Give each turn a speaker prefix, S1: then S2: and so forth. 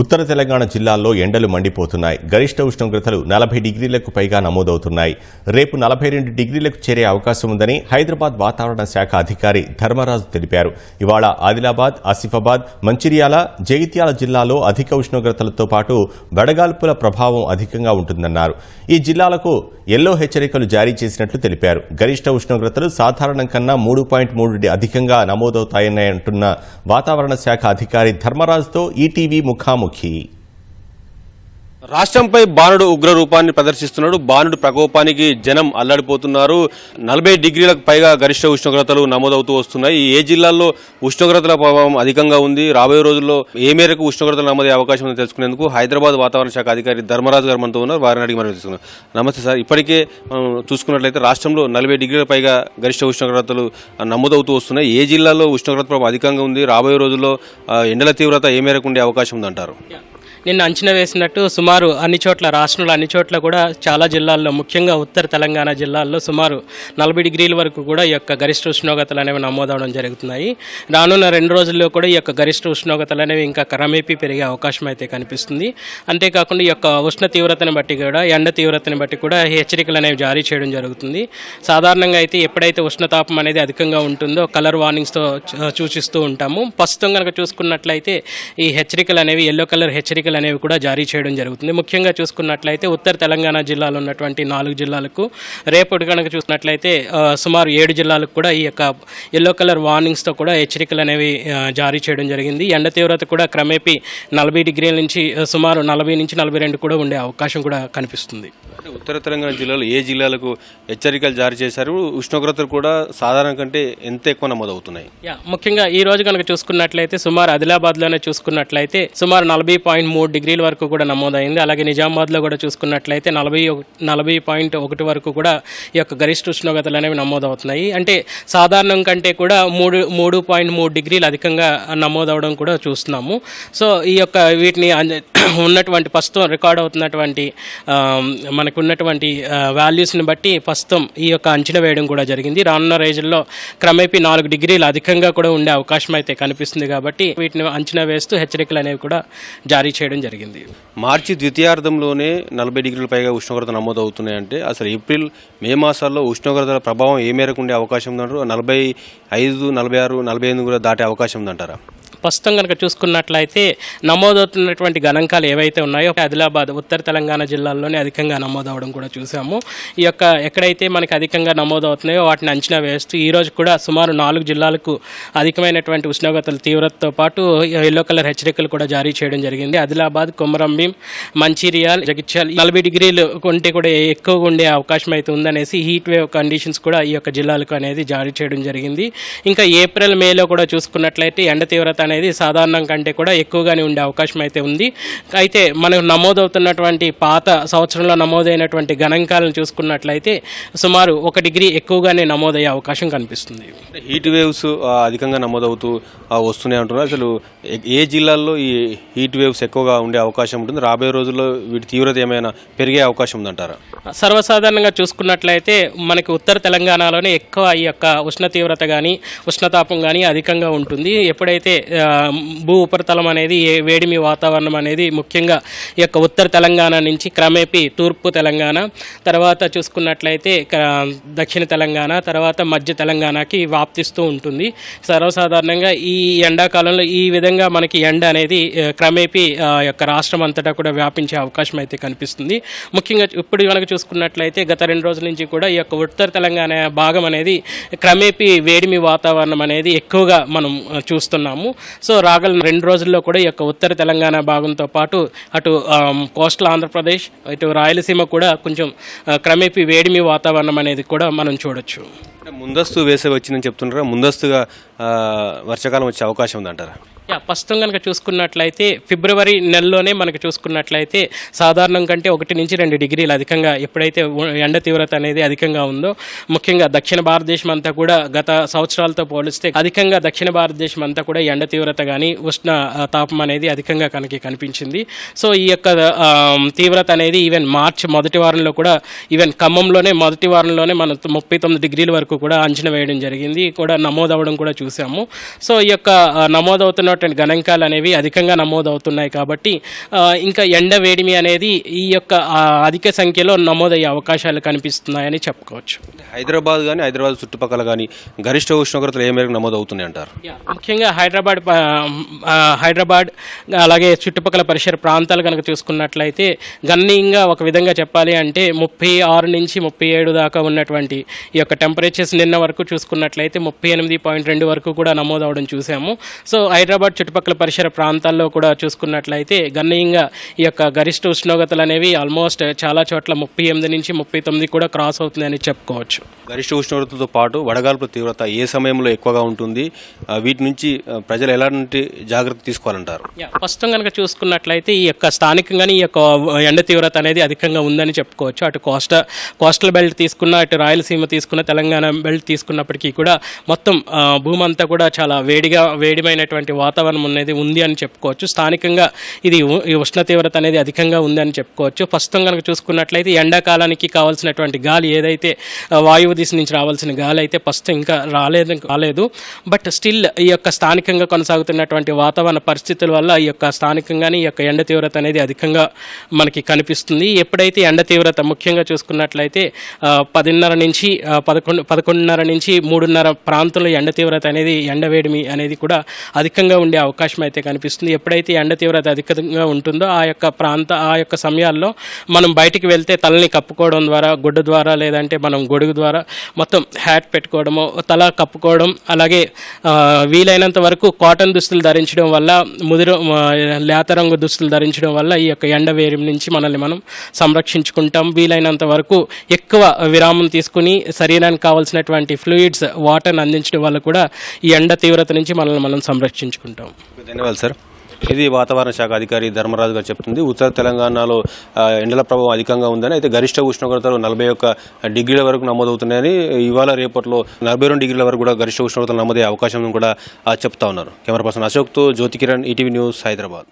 S1: ఉత్తర తెలంగాణ జిల్లాల్లో ఎండలు మండిపోతున్నాయి. గరిష్ట ఉష్ణోగ్రతలు నలభై డిగ్రీలకు పైగా నమోదవుతున్నాయి. రేపు నలభై రెండు డిగ్రీలకు చేరే అవకాశం ఉందని హైదరాబాద్ వాతావరణ శాఖ అధికారి ధర్మరాజు తెలిపారు. ఇవాళ ఆదిలాబాద్ ఆసిఫాబాద్ మంచిర్యాల జగిత్యాల జిల్లాలో అధిక ఉష్ణోగ్రతలతో పాటు వడగాల్పుల ప్రభావం అధికంగా ఉంటుందన్నారు. ఈ జిల్లాలకు ఎల్లో హెచ్చరికలు జారీ చేసినట్లు తెలిపారు. గరిష్ట ఉష్ణోగ్రతలు సాధారణం కన్నా మూడు పాయింట్ మూడు అధికంగా నమోదవుతాయని అంటున్న వాతావరణ శాఖ అధికారి ధర్మరాజుతో ఈటీవీ ముఖాము key
S2: రాష్ట్రంపై బాణుడు ఉగ్ర రూపాన్ని ప్రదర్శిస్తున్నాడు. బాణుడు ప్రకోపానికి జనం అల్లాడిపోతున్నారు. నలభై డిగ్రీలకు పైగా గరిష్ట ఉష్ణోగ్రతలు నమోదవుతూ వస్తున్నాయి. ఏ జిల్లాల్లో ఉష్ణోగ్రతల ప్రభావం అధికంగా ఉంది. రాబోయే రోజుల్లో ఏ మేరకు ఉష్ణోగ్రతలు నమోదే అవకాశం ఉందో తెలుసుకునేందుకు హైదరాబాద్ వాతావరణ శాఖ అధికారి ధర్మరాజు గారు మనతో ఉన్నారు. వారిని అడిగి మనం తెలుసుకున్నాం నమస్తే సార్. ఇప్పటికే మనం చూసుకున్నట్లయితే రాష్ట్రంలో నలభై డిగ్రీల పైగా గరిష్ట ఉష్ణోగ్రతలు నమోదవుతూ వస్తున్నాయి. ఏ జిల్లాలో ఉష్ణోగ్రత ప్రభావం అధికంగా ఉంది? రాబోయే రోజుల్లో ఎండల తీవ్రత ఏ మేరకు ఉండే అవకాశం ఉందంటారు?
S3: నిన్న అంచనా వేసినట్టు సుమారు అన్ని చోట్ల రాష్ట్రంలో అన్ని చోట్ల కూడా చాలా జిల్లాల్లో ముఖ్యంగా ఉత్తర తెలంగాణ జిల్లాల్లో సుమారు నలభై డిగ్రీల వరకు కూడా ఈ యొక్క గరిష్ట ఉష్ణోగ్రతలు అనేవి నమోదవడం జరుగుతున్నాయి. రానున్న రెండు రోజుల్లో కూడా ఈ యొక్క గరిష్ట ఉష్ణోగ్రతలు అనేవి ఇంకా క్రమేపీ పెరిగే అవకాశం అయితే కనిపిస్తుంది. అంతేకాకుండా ఈ యొక్క ఉష్ణ తీవ్రతను బట్టి కూడా ఎండ తీవ్రతను బట్టి కూడా హెచ్చరికలు అనేవి జారీ చేయడం జరుగుతుంది. సాధారణంగా అయితే ఎప్పుడైతే ఉష్ణతాపం అనేది అధికంగా ఉంటుందో కలర్ వార్నింగ్స్తో సూచిస్తూ ఉంటాము. ప్రస్తుతం కనుక చూసుకున్నట్లయితే ఈ హెచ్చరికలు అనేవి ఎల్లో కలర్ హెచ్చరికలు అనేవి కూడా జారీ చేయడం జరుగుతుంది. ముఖ్యంగా చూసుకున్నట్లయితే ఉత్తర తెలంగాణ జిల్లాలో ఉన్నటువంటి నాలుగు జిల్లాలకు రేపటి కనుక చూసినట్లయితే సుమారు ఏడు జిల్లాలకు కూడా ఈ యొక్క ఎల్లో కలర్ వార్నింగ్స్తో కూడా హెచ్చరికలు అనేవి జారీ చేయడం జరిగింది. ఎండ తీవ్రత కూడా క్రమేపీ నలభై డిగ్రీల నుంచి సుమారు నలభై నుంచి నలభై రెండు కూడా ఉండే అవకాశం కూడా కనిపిస్తుంది.
S2: ఉత్తర తెలంగాణ జిల్లాలో ఏ జిల్లాలకు హెచ్చరికలు జారీ చేశారు? ఉష్ణోగ్రతలు కూడా సాధారణ కంటే ఎంత ఎక్కువ నమోదవుతున్నాయి?
S3: ముఖ్యంగా ఈ రోజు కనుక చూసుకున్నట్లయితే సుమారు ఆదిలాబాద్లోనే చూసుకున్నట్లయితే సుమారు నలభై పాయింట్ మూడు డిగ్రీల వరకు కూడా నమోదైంది. అలాగే నిజామాబాద్లో కూడా చూసుకున్నట్లయితే నలభై నలభై పాయింట్ ఒకటి వరకు కూడా ఈ యొక్క గరిష్ట ఉష్ణోగ్రతలు అనేవి నమోదవుతున్నాయి. అంటే సాధారణం కంటే కూడా మూడు మూడు పాయింట్ మూడు డిగ్రీలు అధికంగా నమోదవడం కూడా చూస్తున్నాము. సో ఈ యొక్క వీటిని ఉన్నటువంటి ప్రస్తుతం రికార్డ్ అవుతున్నటువంటి మనకు ఉన్నటువంటి వాల్యూస్ని బట్టి ప్రస్తుతం ఈ యొక్క అంచనా వేయడం కూడా జరిగింది. రానున్న రోజుల్లో క్రమేపీ నాలుగు డిగ్రీలు అధికంగా కూడా ఉండే అవకాశం అయితే కనిపిస్తుంది కాబట్టి వీటిని అంచనా వేస్తూ హెచ్చరికలు అనేవి కూడా జారీ చేయడం చేయడం జరిగింది.
S2: మార్చి ద్వితీయార్థంలోనే నలభై డిగ్రీల పైగా ఉష్ణోగ్రత నమోదవుతున్నాయంటే అసలు ఏప్రిల్ మే మాసాల్లో ఉష్ణోగ్రతల ప్రభావం ఏ మేరకు ఉండే అవకాశం ఉందంటారు? నలభై ఐదు నలభై ఆరు నలభై ఎనిమిది కూడా దాటే అవకాశం ఉందంటారా?
S3: ప్రస్తుతం కనుక చూసుకున్నట్లయితే నమోదవుతున్నటువంటి గణాంకాలు ఏవైతే ఉన్నాయో ఆదిలాబాద్ ఉత్తర తెలంగాణ జిల్లాల్లోనే అధికంగా నమోదవడం కూడా చూసాము ఈ యొక్క ఎక్కడైతే మనకి అధికంగా నమోదవుతున్నాయో వాటిని అంచనా వేస్తూ ఈరోజు కూడా సుమారు నాలుగు జిల్లాలకు అధికమైనటువంటి ఉష్ణోగ్రతల తీవ్రతతో పాటు ఎల్లో కలర్ హెచ్చరికలు కూడా జారీ చేయడం జరిగింది. ఆదిలాబాద్ కొమరంభీం మంచిర్యాల్ జగిత్యాల్ నలభై డిగ్రీలు ఉంటే కూడా ఎక్కువగా ఉండే అవకాశం అయితే ఉందనేసి హీట్ వేవ్ కండిషన్స్ కూడా ఈ యొక్క జిల్లాలకు అనేది జారీ చేయడం జరిగింది. ఇంకా ఏప్రిల్ మేలో కూడా చూసుకున్నట్లయితే ఎండ తీవ్రత అనేది సాధారణం కంటే కూడా ఎక్కువగానే ఉండే అవకాశం అయితే ఉంది. అయితే మనకు నమోదవుతున్నటువంటి పాత సంవత్సరంలో నమోదైనటువంటి గణాంకాలను చూసుకున్నట్లయితే సుమారు ఒక డిగ్రీ ఎక్కువగానే నమోదయ్యే అవకాశం కనిపిస్తుంది.
S2: హీట్ వేవ్స్ అధికంగా నమోదవుతూ ఆ, వస్తూనే ఉంటున్నారు. అసలు ఏ- జిల్లాల్లో ఈ హీట్ వేవ్స్ ఎక్కువగా ఉండే అవకాశం ఉంటుంది? రాబోయే రోజుల్లో వీటి తీవ్రత ఏమైనా పెరిగే అవకాశం ఉందంటారా?
S3: సర్వసాధారణంగా చూసుకున్నట్లయితే మనకి ఉత్తర తెలంగాణలోనే ఎక్కువ ఈ యొక్క ఉష్ణ తీవ్రత కానీ ఉష్ణతాపం కానీ అధికంగా ఉంటుంది. ఎప్పుడైతే భూ ఉపరితలం అనేది వేడిమి వాతావరణం అనేది ముఖ్యంగా ఈ యొక్క ఉత్తర తెలంగాణ నుంచి క్రమేపీ తూర్పు తెలంగాణ తర్వాత చూసుకున్నట్లయితే దక్షిణ తెలంగాణ తర్వాత మధ్య తెలంగాణకి వ్యాప్తిస్తూ ఉంటుంది. సర్వసాధారణంగా ఈ ఎండాకాలంలో ఈ విధంగా మనకి ఎండ అనేది క్రమేపీ యొక్క రాష్ట్రం అంతటా కూడా వ్యాపించే అవకాశం అయితే కనిపిస్తుంది. ముఖ్యంగా ఇప్పుడు కనుక చూసుకున్నట్లయితే గత రెండు రోజుల నుంచి కూడా ఈ యొక్క ఉత్తర తెలంగాణ భాగం అనేది క్రమేపీ వేడిమి వాతావరణం అనేది ఎక్కువగా మనం చూస్తున్నాము. సో రాగల రెండు రోజుల్లో కూడా ఈ యొక్క ఉత్తర తెలంగాణ భాగంతో పాటు అటు కోస్టల్ ఆంధ్రప్రదేశ్ ఇటు రాయలసీమ కూడా కొంచెం క్రమేపీ వేడిమి వాతావరణం అనేది కూడా మనం చూడొచ్చు.
S2: ముందస్తు వేసవి వచ్చిందని చెప్తున్నారా ముందస్తుగా వర్షాకాలం వచ్చే అవకాశం ఉందంటారా?
S3: యా ప్రస్తుతం కనుక చూసుకున్నట్లయితే ఫిబ్రవరి నెలలోనే మనకు చూసుకున్నట్లయితే సాధారణం కంటే ఒకటి నుంచి రెండు డిగ్రీలు అధికంగా ఎప్పుడైతే ఎండ తీవ్రత అనేది అధికంగా ఉందో ముఖ్యంగా దక్షిణ భారతదేశం అంతా కూడా గత సంవత్సరాలతో పోలిస్తే అధికంగా దక్షిణ భారతదేశం అంతా కూడా ఎండ తీవ్రత కానీ ఉష్ణ తాపం అనేది అధికంగా కనుక కనిపించింది. సో ఈ యొక్క తీవ్రత అనేది ఈవెన్ మార్చ్ మొదటి వారంలో కూడా ఈవెన్ ఖమ్మంలోనే మొదటి వారంలోనే మనం ముప్పై తొమ్మిది డిగ్రీల వరకు కూడా అంచనా వేయడం జరిగింది. కూడా నమోదవడం కూడా చూసాము సో ఈ యొక్క నమోదవుతున్నటువంటి గణాంకాలు అనేవి అధికంగా నమోదవుతున్నాయి కాబట్టి ఇంకా ఎండ వేడిమి అనేది ఈ యొక్క అధిక సంఖ్యలో నమోదయ్యే అవకాశాలు కనిపిస్తున్నాయని చెప్పుకోవచ్చు.
S2: హైదరాబాద్ కానీ హైదరాబాద్ చుట్టుపక్కల కానీ గరిష్ట ఉష్ణోగ్రతలు ఏ మేరకు నమోదు అవుతున్నాయి అంటారు
S3: ముఖ్యంగా హైదరాబాద్ హైదరాబాద్ అలాగే చుట్టుపక్కల పరిసర ప్రాంతాలు కనుక చూసుకున్నట్లయితే గణనీయంగా ఒక విధంగా చెప్పాలి అంటే ముప్పై ఆరు నుంచి ముప్పై ఏడు దాకా ఉన్నటువంటి ఈ యొక్క టెంపరేచర్స్ నిన్న వరకు చూసుకున్నట్లయితే ముప్పై ఎనిమిది పాయింట్ రెండు వరకు కూడా నమోదవడం చూసాము సో హైదరాబాద్ చుట్టుపక్కల పరిసర ప్రాంతాల్లో కూడా చూసుకున్నట్లయితే గణనీయంగా ఈ యొక్క గరిష్ట ఉష్ణోగ్రతలు అనేవి ఆల్మోస్ట్ చాలా చోట్ల ముప్పై ఎనిమిది నుంచి ముప్పై తొమ్మిది కూడా క్రాస్ అవుతుందని చెప్పుకోవచ్చు.
S2: గరిష్ట ఉష్ణోగ్రతతో పాటు వడగాల్పుల తీవ్రత ఏ సమయంలో ఎక్కువగా ఉంటుంది? వీటి నుంచి ప్రజలు ఎలాంటి జాగ్రత్త తీసుకోవాలంటారు?
S3: ప్రస్తుతం కనుక చూసుకున్నట్లయితే ఈ యొక్క స్థానికంగానే ఈ యొక్క ఎండ తీవ్రత అనేది అధికంగా ఉందని చెప్పుకోవచ్చు. అటు కోస్ట కోస్టల్ బెల్ట్ తీసుకున్న అటు రాయలసీమ తీసుకున్న తెలంగాణ బెల్ట్ తీసుకున్నప్పటికీ కూడా మొత్తం భూమంతా కూడా చాలా వేడిగా వేడిమైనటువంటి వాతావరణం అనేది ఉంది అని చెప్పుకోవచ్చు. స్థానికంగా ఇది ఈ ఉష్ణ తీవ్రత అనేది అధికంగా ఉంది అని చెప్పుకోవచ్చు. ప్రస్తుతం కనుక చూసుకున్నట్లయితే ఎండాకాలానికి కావాల్సినటువంటి గాలి ఏదైతే వాయువు దిశ నుంచి రావాల్సిన గాలి అయితే ప్రస్తుతం ఇంకా రాలేదు రాలేదు. బట్ స్టిల్ ఈ యొక్క స్థానికంగా కొనసాగుతున్నటువంటి వాతావరణ పరిస్థితుల వల్ల ఈ యొక్క స్థానికంగానే ఈ యొక్క ఎండ తీవ్రత అనేది అధికంగా మనకి కనిపిస్తుంది. ఎప్పుడైతే ఎండ తీవ్రత ముఖ్యంగా చూసుకున్నట్లయితే పదిన్నర నుంచి పదకొండు పదకొండున్నర నుంచి మూడున్నర ప్రాంతంలో ఎండ తీవ్రత అనేది ఎండ వేడిమి అనేది కూడా అధికంగా ఉండే అవకాశం అయితే కనిపిస్తుంది. ఎప్పుడైతే ఎండ తీవ్రత అధికంగా ఉంటుందో ఆ యొక్క ప్రాంత ఆ యొక్క సమయాల్లో మనం బయటికి వెళ్తే తలని కప్పుకోవడం ద్వారా గుడ్డ ద్వారా లేదంటే మనం గొడుగు ద్వారా మొత్తం హ్యాట్ పెట్టుకోవడము తల కప్పుకోవడం అలాగే వీలైనంత వరకు కాటన్ దుస్తులు ధరించడం వల్ల ముదురు లేతరంగు లేత రంగు దుస్తులు ధరించడం వల్ల ఈ యొక్క ఎండ వేడి నుంచి మనల్ని మనం సంరక్షించుకుంటాం. వీలైనంత వరకు ఎక్కువ విరామం తీసుకుని శరీరానికి కావాల్సిన కావాల్సినటువంటి ఫ్లూయిడ్స్ వాటర్ని అందించడం వల్ల కూడా ఈ ఎండ తీవ్రత నుంచి మనల్ని మనం సంరక్షించుకుంటాం.
S2: ధన్యవాదాలు సార్. ఇది వాతావరణ శాఖ అధికారి ధర్మరాజు గారు చెప్తుంది. ఉత్తర తెలంగాణలో ఎండల ప్రభావం అధికంగా ఉందని అయితే గరిష్ట ఉష్ణోగ్రతలు నలభై ఒక్క డిగ్రీల వరకు నమోదవుతున్నాయని ఇవాళ రేపట్లో నలభై రెండు డిగ్రీల వరకు కూడా గరిష్ట ఉష్ణోగ్రతలు నమోదయ్యే అవకాశం కూడా చెప్తా ఉన్నారు. కెమెరా పర్సన్ అశోక్తో జ్యోతి కిరణ్ ఈటీవీ న్యూస్ హైదరాబాద్.